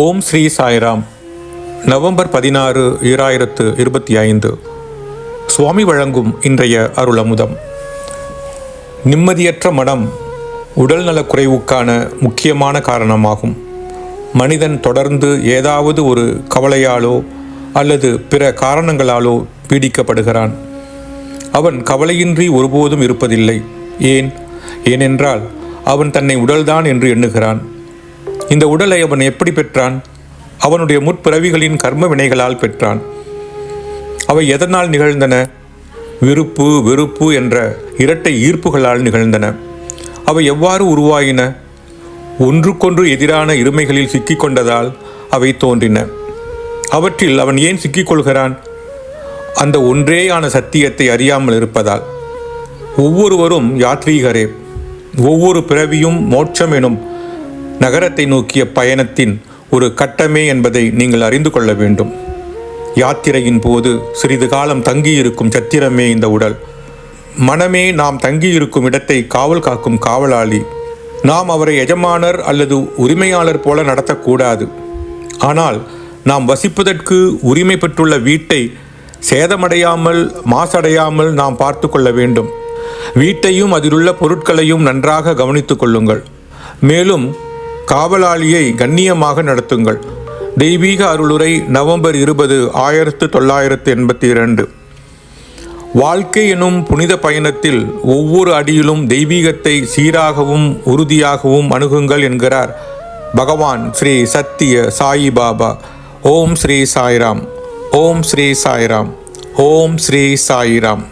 ஓம் Sri Sairam. November பதினாறு ஈராயிரத்து இருபத்தி ஐந்து. சுவாமி வழங்கும் இன்றைய அருளமுதம். நிம்மதியற்ற மனம் உடல்நலக் குறைவுக்கான முக்கியமான காரணமாகும். மனிதன் தொடர்ந்து ஏதாவது ஒரு கவலையாலோ அல்லது பிற காரணங்களாலோ பீடிக்கப்படுகிறான். அவன் கவலையின்றி ஒருபோதும் இருப்பதில்லை. ஏன்? ஏனென்றால் அவன் தன்னை உடல்தான் என்று எண்ணுகிறான். இந்த உடலை அவன் எப்படி பெற்றான்? அவனுடைய முற்பிறவிகளின் கர்ம வினைகளால் பெற்றான். அவை எதனால் நிகழ்ந்தன? விருப்பு வெறுப்பு என்ற இரட்டை ஈர்ப்புகளால் நிகழ்ந்தன. அவை எவ்வாறு உருவாயின? ஒன்றுக்கொன்று எதிரான இருமைகளில் சிக்கிக்கொண்டதால் அவை தோன்றின. அவற்றில் அவன் ஏன் சிக்கிக்கொள்கிறான்? அந்த ஒன்றேயான சத்தியத்தை அறியாமல் இருப்பதால். ஒவ்வொருவரும் யாத்ரீகரே. ஒவ்வொரு பிறவியும் மோட்சம் எனும் நகரத்தை நோக்கிய பயணத்தின் ஒரு கட்டமே என்பதை நீங்கள் அறிந்து கொள்ள வேண்டும். யாத்திரையின் போது சிறிது காலம் தங்கியிருக்கும் சத்திரமே இந்த உடல். மனமே நாம் தங்கியிருக்கும் இடத்தை காவல் காக்கும் காவலாளி. நாம் அவரை எஜமானர் அல்லது உரிமையாளர் போல நடத்தக்கூடாது. ஆனால் நாம் வசிப்பதற்கு உரிமை பெற்றுள்ள வீட்டை சேதமடையாமல் மாசடையாமல் நாம் பார்த்து கொள்ள வேண்டும். வீட்டையும் அதிலுள்ள பொருட்களையும் நன்றாக கவனித்துக் கொள்ளுங்கள். மேலும் காவலாளியை கண்ணியமாக நடத்துங்கள். தெய்வீக அருளுரை நவம்பர் இருபது ஆயிரத்து தொள்ளாயிரத்து எண்பத்தி இரண்டு வாழ்க்கை எனும் புனித பயணத்தில் ஒவ்வொரு அடியிலும் தெய்வீகத்தை சீராகவும் உறுதியாகவும் அணுகுங்கள் என்கிறார் பகவான் ஸ்ரீ சத்திய சாயி பாபா. ஓம் ஸ்ரீ சாய்ராம். ஓம் ஸ்ரீ சாய்ராம். ஓம் ஸ்ரீ சாய்ராம்.